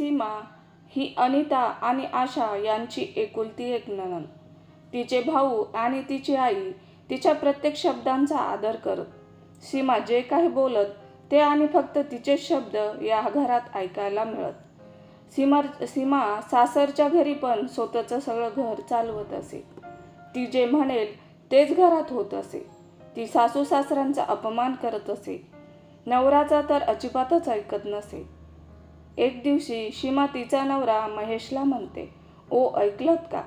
सीमा ही अनिता आणि आशा यांची एकुलती एक ननन तिचे भाऊ आणि तिची आई तिच्या प्रत्येक शब्दांचा आदर करत. सीमा जे काही बोलत ते आणि फक्त तिचे शब्द या घरात ऐकायला मिळत. सीमा सीमा सासरच्या घरी पण स्वतःचं सगळं घर चालवत असे. ती जे म्हणेल तेच घरात होत असे. ती सासू सासऱ्यांचा अपमान करत असे. नवराचा तर अजिबातच ऐकत नसे. एक दिवशी सीमा तिचा नवरा महेशला म्हणते ओ ऐकलत का?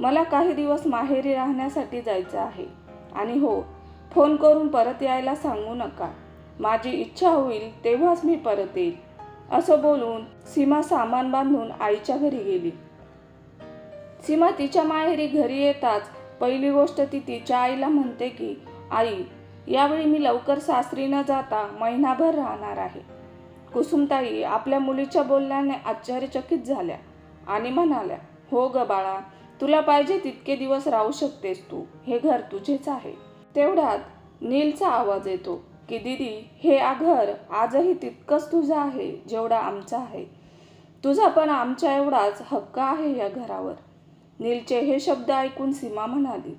मला काही दिवस माहेरी राहण्यासाठी जायचं आहे. आणि हो फोन करून परत यायला सांगू नका. माझी इच्छा होईल तेव्हाच मी परत येईल. असं बोलून सीमा सामान बांधून आईच्या घरी गेली. सीमा तिच्या माहेरी घरी येताच पहिली गोष्ट ती तिच्या आईला म्हणते की आई यावेळी मी लवकर सासरी न जाता महिनाभर राहणार आहे. कुसुमताई आपल्या मुलीच्या बोलण्याने आश्चर्यचकित झाल्या आणि म्हणाल्या हो ग बाळा तुला पाहिजे तितके दिवस राहू शकतेस तू हे घर तुझेच आहे. तेवढ्यात नीलचा आवाज येतो की दीदी हे आ घर आजही तितकंच तुझं आहे जेवढा आमचा आहे. तुझा पण आमच्या एवढाच हक्क आहे या घरावर. नीलचे हे शब्द ऐकून सीमा म्हणाली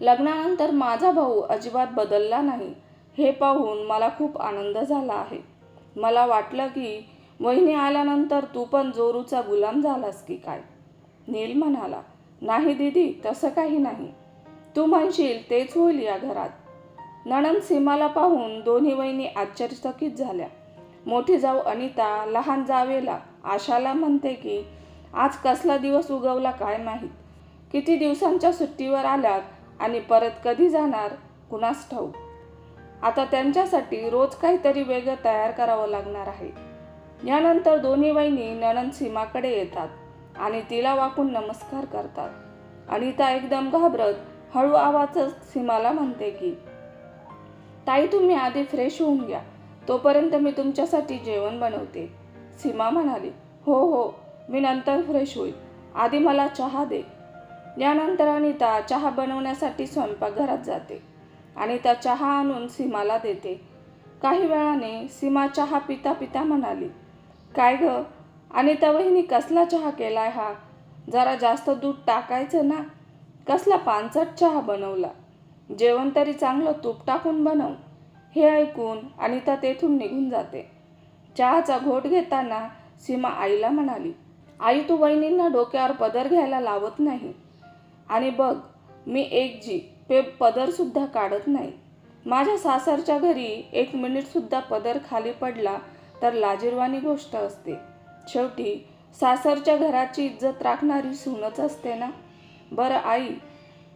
लग्नानंतर माझा भाऊ अजिबात बदलला नाही हे पाहून मला खूप आनंद झाला आहे. मला वाटलं की वहिनी आल्यानंतर तू पण जोरूचा गुलाम झालास की काय? नील म्हणाला नाही दीदी तसं काही नाही. तू म्हणशील तेच होईल या घरात. नणंद सीमाला पाहून दोन्ही वहिनी आश्चर्यचकित झाल्या. मोठी जाऊ अनिता लहान जावेला आशाला म्हणते की आज कसला दिवस उगवला काय माहीत? किती दिवसांच्या सुट्टीवर आल्यात आणि परत कधी जाणार? कुणास ठाऊक. आता त्यांच्यासाठी रोज काहीतरी वेगळं तयार करावं लागणार आहे. यानंतर दोन्ही वहिनी नणंद सीमाकडे येतात आणि तिला वाकून नमस्कार करतात. अनिता एकदम घाबरत हळू आवाजच सीमाला म्हणते की ताई तुम्ही आधी फ्रेश होऊन घ्या. तोपर्यंत मी तुमच्यासाठी जेवण बनवते. सीमा म्हणाली हो हो मी नंतर फ्रेश होईल. आधी मला चहा दे. यानंतर अनिता चहा बनवण्यासाठी स्वयंपाकघरात जाते. आणि त्या चहा आणून सीमाला देते. काही वेळाने सीमा चहा पिता पिता म्हणाली काय ग त्या वहिनी कसला चहा केलाय हा? जरा जास्त दूध टाकायचं ना? कसला पानसट चहा बनवला? जेवण तरी चांगलं तूप टाकून बनव. हे ऐकून अनिता तेथून निघून जाते. चहाचा घोट घेताना सीमा आईला म्हणाली आई तू वहिनींना डोक्यावर पदर घ्यायला लावत नाही. आणि बघ मी एक जी. ते पदरसुद्धा काढत नाही. माझ्या सासरच्या घरी एक मिनिटसुद्धा पदर खाली पडला तर लाजीरवाणी गोष्ट असते. शेवटी सासरच्या घराची इज्जत राखणारी सूनच असते ना? बरं आई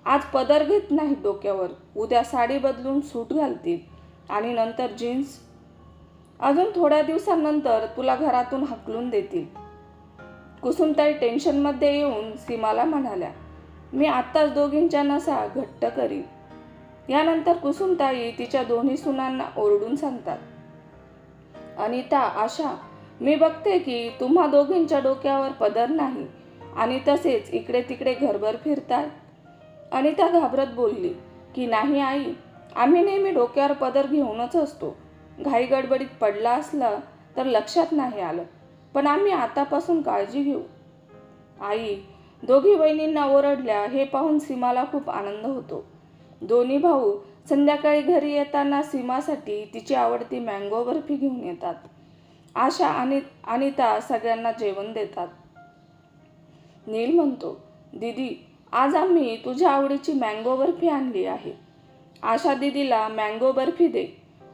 आज पदर घेत नाही डोक्यावर. उद्या साडी बदलून सूट घालतील. आणि नंतर जीन्स अजून थोड्या दिवसांनंतर तुला घरातून हकलून देतील. कुसुमताई टेन्शनमध्ये येऊन सीमाला म्हणाल्या. मी आत्ताच दोघींच्या नसा घट्ट करीन. यानंतर कुसुमताई तिच्या दोन्ही सुनांना ओरडून सांगतात. अनिता आशा मी बघते की तुम्हा दोघींच्या डोक्यावर पदर नाही आणि तसेच इकडे तिकडे घरभर फिरताय. अनिता घाबरत बोलली की नाही आई आम्ही नेहमी डोक्यावर पदर घेऊनच असतो. घाई गडबडीत पडला असला तर लक्षात नाही आलं पण आम्ही आतापासून काळजी घेऊ. आई दोघी बहिणींना ओरडल्या हे पाहून सीमाला खूप आनंद होतो. दोन्ही भाऊ संध्याकाळी घरी येताना सीमासाठी तिची आवडती मँगो बर्फी घेऊन येतात. आशा आणि अनिता सगळ्यांना जेवण देतात. नील म्हणतो दीदी आज आम्ही तुझ्या आवडीची मँगो बर्फी आणली आहे. आशा दीदीला मँगो बर्फी दे.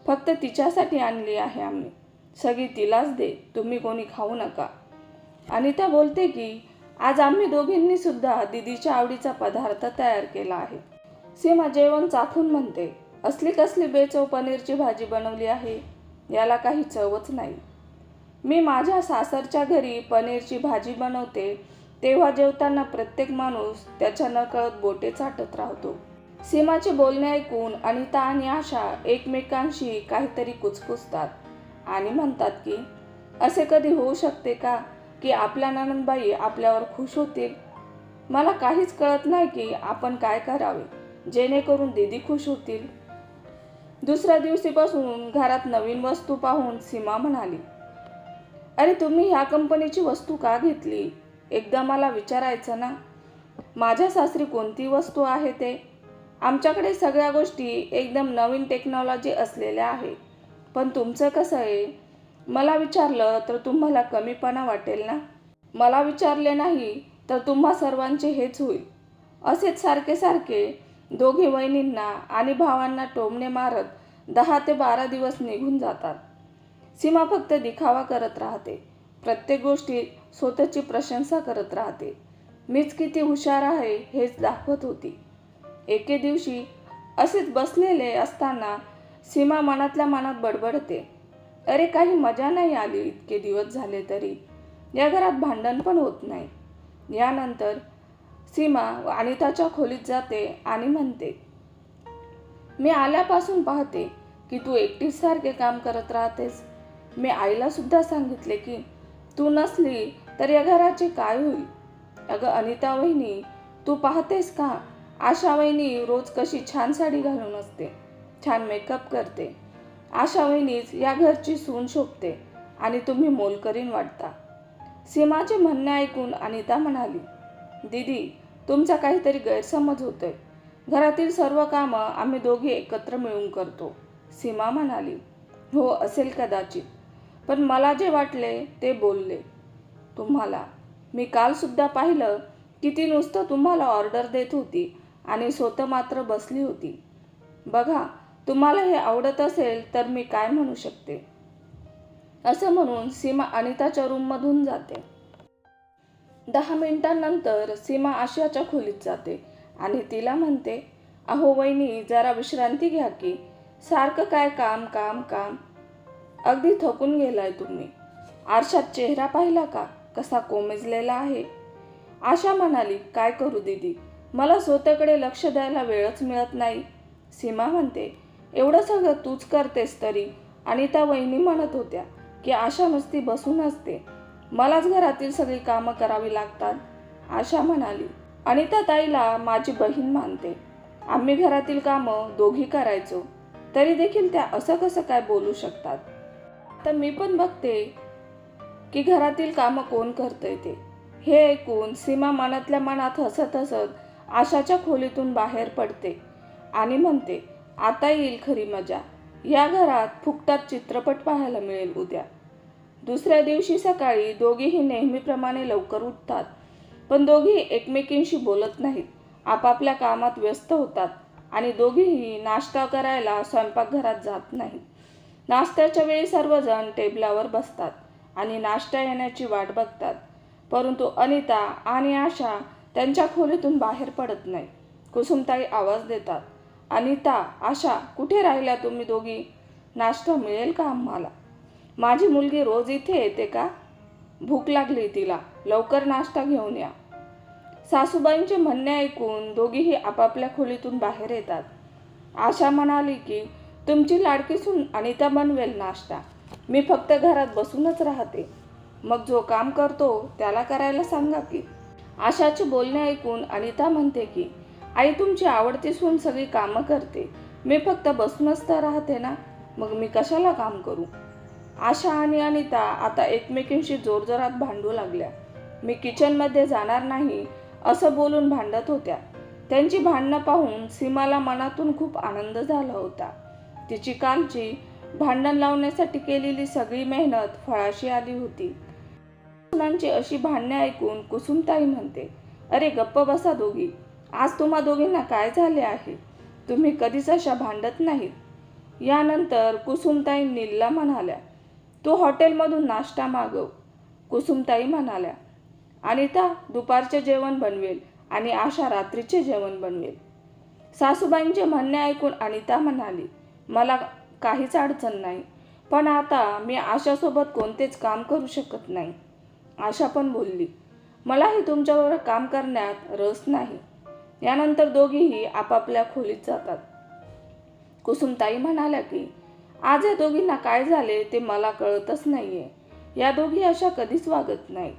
फक्त तिच्यासाठी आणली आहे आम्ही. सगळी तिलाच दे. तुम्ही कोणी खाऊ नका. अनिता बोलते की आज आम्ही दोघींनी सुद्धा दीदीच्या आवडीचा पदार्थ तयार केला आहे. सीमा जेवण चाखून म्हणते असली कसली बेचव पनीरची भाजी बनवली आहे? याला काही चवच नाही. मी माझ्या सासरच्या घरी पनीरची भाजी बनवते तेव्हा जेवताना प्रत्येक माणूस त्याच्या नकळत बोटे चाटत राहतो. सीमाचे बोलणे ऐकून अनिता आणि आशा एकमेकांशी काहीतरी कुचकुचतात आणि म्हणतात की असे कधी होऊ शकते का? की आपल्या ननंदबाई आपल्यावर खुश होतील? मला काहीच कळत नाही की आपण काय करावे जेणेकरून दीदी खुश होतील. दुसऱ्या दिवशीपासून घरात नवीन वस्तू पाहून सीमा म्हणाली अरे तुम्ही ह्या कंपनीची वस्तू का घेतली? एकदा मला विचारायचं ना? माझ्या सासरी कोणती वस्तू आहे ते? आमच्याकडे सगळ्या गोष्टी एकदम नवीन टेक्नॉलॉजी असलेल्या आहे. पण तुमचं कसं आहे? मला विचारलं तर तुम्हाला कमीपणा वाटेल ना? मला विचारले नाही तर तुम्हा सर्वांचे हेच होईल. असेच सारखे सारखे दोघे वहिनींना आणि भावांना टोमणे मारत दहा ते बारा दिवस निघून जातात. सीमा फक्त दिखावा करत राहते. प्रत्येक गोष्टीत स्वतःची प्रशंसा करत राहते. मीच किती हुशार आहे हेच दाखवत होती. एके दिवशी असेच बसलेले असताना सीमा मनातल्या मनात बडबडते. अरे काही मजा नाही आली. इतके दिवस झाले तरी. या घरात भांडण पण होत नाही. यानंतर सीमा अनिताच्या खोलीत जाते आणि म्हणते मी आल्यापासून पाहते की तू एकटीच सारखे काम करत राहतेस. मी आईला सुद्धा सांगितले की तू नसली तर या घराचे काय होईल? अगं अनिता वहिनी तू पाहतेस का? आशा वहिनी रोज कशी छान साडी घालून असते. छान मेकअप करते. अशा वेळीच या घरची सून शोभते आणि तुम्ही मोलकरीन वाटता. सीमाचे म्हणणे ऐकून अनिता म्हणाली दीदी तुमचा काहीतरी गैरसमज होतोय. घरातील सर्व कामं आम्ही दोघे एकत्र मिळून करतो. सीमा म्हणाली हो असेल कदाचित. पण मला जे वाटले ते बोलले. तुम्हाला मी कालसुद्धा पाहिलं की ती नुसतं तुम्हाला ऑर्डर देत होती आणि स्वतः मात्र बसली होती. बघा तुम्हाला हे आवडत असेल तर मी काय म्हणू शकते? असं म्हणून सीमा अनिताच्या रूममधून जाते. दहा मिनिटांनंतर सीमा आशियाच्या खोलीत जाते आणि तिला म्हणते अहो वहिनी जरा विश्रांती घ्या की. सारखं काय काम काम काम. अगदी थकून गेलाय तुम्ही. आरशात चेहरा पाहिला का? कसा कोमेजलेला आहे. आशा म्हणाली काय करू दीदी? मला स्वतःकडे लक्ष द्यायला वेळच मिळत नाही. सीमा म्हणते एवढं सगळं तूच करतेस तरी. आणि त्या वहिनी म्हणत होत्या की आशा नुसती बसून असते. मलाच घरातील सगळी कामं करावी लागतात आशा म्हणाली. अनिता ताईला माझी बहीण मानते. आम्ही घरातील कामं दोघी करायचो. तरी देखील त्या असं कसं काय बोलू शकतात? तर मी पण बघते की घरातील कामं कोण करतंय ते. हे ऐकून सीमा मनातल्या मनात हसत हसत आशाच्या खोलीतून बाहेर पडते आणि म्हणते आता येईल खरी मजा. या घरात फुकटात चित्रपट पाहायला मिळेल उद्या. दुसऱ्या दिवशी सकाळी दोघीही नेहमीप्रमाणे लवकर उठतात. पण दोघी एकमेकींशी बोलत नाहीत. आपापल्या कामात व्यस्त होतात आणि दोघीही नाश्ता करायला स्वयंपाकघरात जात नाहीत. नाश्त्याच्या वेळी सर्वजण टेबलावर बसतात आणि नाश्ता येण्याची वाट बघतात. परंतु अनिता आणि आशा त्यांच्या खोलीतून बाहेर पडत नाही. कुसुमताई आवाज देतात. अनिता आशा कुठे राहिल्या तुम्ही दोघी? नाश्ता मिळेल का आम्हाला? माझी मुलगी रोज इथे येते का? भूक लागली तिला. लवकर नाश्ता घेऊन या. सासूबाईंचे म्हणणे ऐकून दोघीही आपापल्या खोलीतून बाहेर येतात. आशा म्हणाली की तुमची लाडकी सून अनिता बनवेल नाश्ता. मी फक्त घरात बसूनच राहते. मग जो काम करतो त्याला करायला सांगा की. आशाचे बोलणे ऐकून अनिता म्हणते की आई तुमची आवडती सून सगळी कामं करते. मी फक्त बसूनच तर राहते ना. मग मी कशाला काम करू? आशा आणि अनिता आता एकमेकींशी जोरजोरात भांडू लागल्या. मी किचनमध्ये जाणार नाही असं बोलून भांडत होत्या. त्यांची भांडणं पाहून सीमाला मनातून खूप आनंद झाला होता. तिची कालची भांडण लावण्यासाठी केलेली सगळी मेहनत फळाशी आली होती. सुनांची अशी भांडणे ऐकून कुसुमताई म्हणते अरे गप्प बसा दोघी. आज तुम्हा दोघींना काय झाले आहे? तुम्ही कधीच अशा भांडत नाहीत. यानंतर कुसुमताई नीलला म्हणाल्या तू हॉटेलमधून नाश्ता मागव. कुसुमताई म्हणाल्या अनिता दुपारचे जेवण बनवेल आणि आशा रात्रीचे जेवण बनवेल. सासूबाईंचे म्हणणे ऐकून अनिता म्हणाली मला काहीच अडचण नाही पण आता मी आशासोबत कोणतेच काम करू शकत नाही. आशा पण बोलली मलाही तुमच्याबरोबर काम करण्यात रस नाही. यानंतर दोघीही आपापल्या खोलीत जातात. कुसुमताई म्हणाल्या की आज या दोघींना काय झाले ते मला कळतच नाहीये. या दोघी अशा कधीच वागत नाही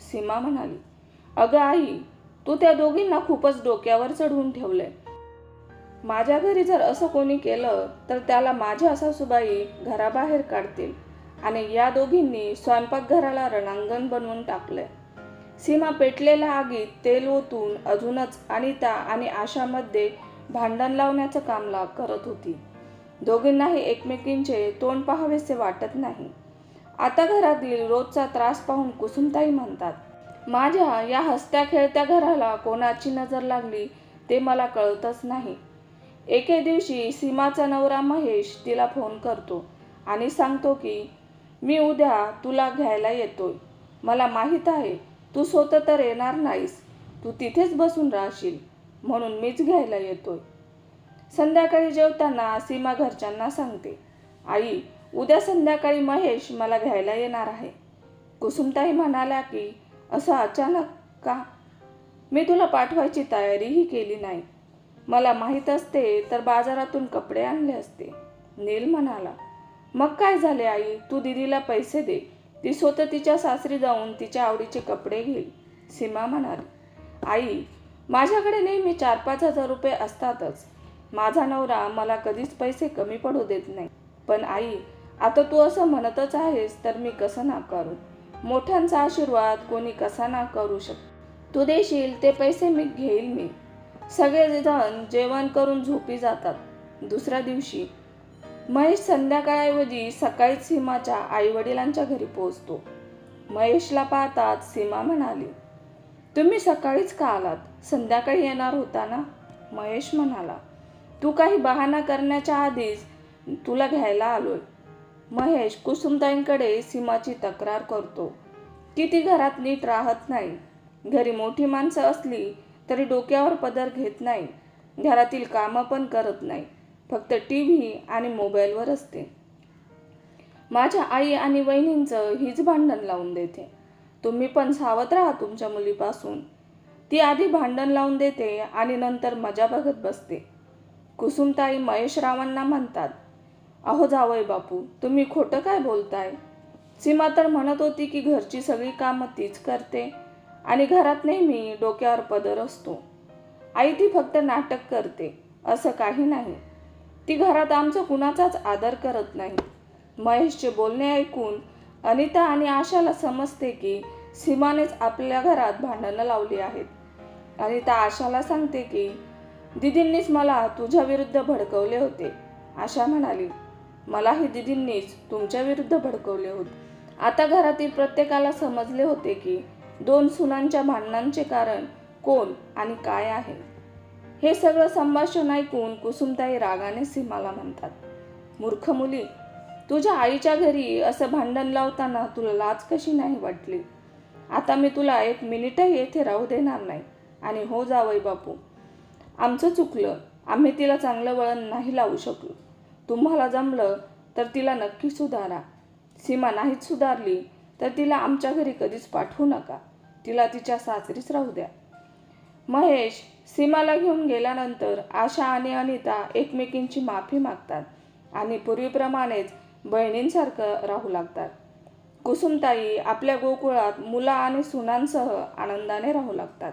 सीमा म्हणाली अगं आई तू त्या दोघींना खूपच डोक्यावर चढवून ठेवलंय. माझ्या घरी जर असं कोणी केलं तर त्याला माझ्या सासूबाई घराबाहेर काढतील आणि या दोघींनी स्वयंपाकघराला रणांगण बनवून टाकलंय. सीमा पेटलेल्या आगीत तेल ओतून अजूनच अनिता आणि आशामध्ये भांडण लावण्याचं काम ला करत होती. दोघींनाही एकमेकींचे तोंड पाहावेसे वाटत नाही. आता घरातील रोजचा त्रास पाहून कुसुमताई म्हणतात माझ्या या हसत्या खेळत्या घराला कोणाची नजर लागली ते मला कळतच नाही. एके दिवशी सीमाचा नवरा महेश तिला फोन करतो आणि सांगतो की मी उद्या तुला घ्यायला येतोय. मला माहीत आहे तू स्वतः तर येणार नाहीस. तू तिथेच बसून राहशील. म्हणून मीच घ्यायला येतोय. संध्याकाळी जेवताना सीमा घरच्यांना सांगते आई उद्या संध्याकाळी महेश मला घ्यायला येणार आहे. कुसुमताई म्हणाल्या की असं अचानक का? मी तुला पाठवायची तयारीही केली नाही. मला माहीत असते तर बाजारातून कपडे आणले असते. नील म्हणाला मग काय झाले आई? तू दिदीला पैसे दे. ती स्वतः तिच्या सासरी जाऊन तिच्या आवडीचे कपडे घेईल. सीमा म्हणाली आई माझ्याकडे नेहमी चार पाच हजार रुपये असतातच. माझा नवरा मला कधीच पैसे कमी पडू देत नाही. पण आई आता तू असं म्हणतच आहेस तर मी कसं नाकारू? मोठ्यांचा आशीर्वाद कोणी कसा नाकारू शक? तू देशील ते पैसे मी घेईल मी. सगळेजण जेवण करून झोपी जातात. दुसऱ्या दिवशी महेश संध्याकाळऐवजी सकाळीच सीमाच्या आईवडिलांच्या घरी पोहोचतो. महेशला पाहताच सीमा म्हणाली तुम्ही सकाळीच का आलात? संध्याकाळी येणार होता ना? महेश म्हणाला तू काही बहाणा करण्याच्या आधीच तुला घ्यायला आलोय. महेश कुसुमताईंकडे सीमाची तक्रार करतो की ती घरात नीट राहत नाही. घरी मोठी माणसं असली तरी डोक्यावर पदर घेत नाही. घरातील कामं पण करत नाही. फक्त टी व्ही आणि मोबाईलवर असते. माझ्या आई आणि वहिनींचं हीच भांडण लावून देते. तुम्ही पण सावध राहा तुमच्या मुलीपासून. ती आधी भांडण लावून देते आणि नंतर मजा बघत बसते. कुसुमताई महेशरावांना म्हणतात अहो जावय बापू तुम्ही खोटं काय बोलताय? सीमा तर म्हणत होती की घरची सगळी कामं तीच करते आणि घरात नेहमी डोक्यावर पदर असतो. आई ती फक्त नाटक करते असं काही नाही. ती घरात आमचं कुणाचाच आदर करत नाही. महेशचे बोलणे ऐकून अनिता आणि आशाला समजते की सीमानेच आपल्या घरात भांडणं लावली आहेत. अनिता आशाला सांगते की दिदींनीच मला तुझ्या विरुद्ध भडकवले होते. आशा म्हणाली मलाही दिदींनीच तुमच्या विरुद्ध भडकवले होते. आता घरातील प्रत्येकाला समजले होते की दोन सुनांच्या भांडणांचे कारण कोण आणि काय आहे. हे सगळं संभाषण ऐकून कुसुमताई रागाने सीमाला म्हणतात मूर्ख मुली तुझ्या आईच्या घरी असं भांडण लावताना तुला लाज कशी नाही वाटली? आता मी तुला एक मिनिटही येथे राहू देणार नाही. आणि हो जावई बापू. आमचं चुकलं. आम्ही तिला चांगलं वळण नाही लावू शकलो. तुम्हाला जमलं तर तिला नक्की सुधारा. सीमा नाहीच सुधारली तर तिला आमच्या घरी कधीच पाठवू नका. तिला तिच्या सासरीच राहू द्या. महेश सीमाला घेऊन गेल्यानंतर आशा आणि अनिता एकमेकींची माफी मागतात आणि पूर्वीप्रमाणेच बहिणींसारखं राहू लागतात. कुसुमताई आपल्या गोकुळात मुला आणि सुनांसह आनंदाने राहू लागतात.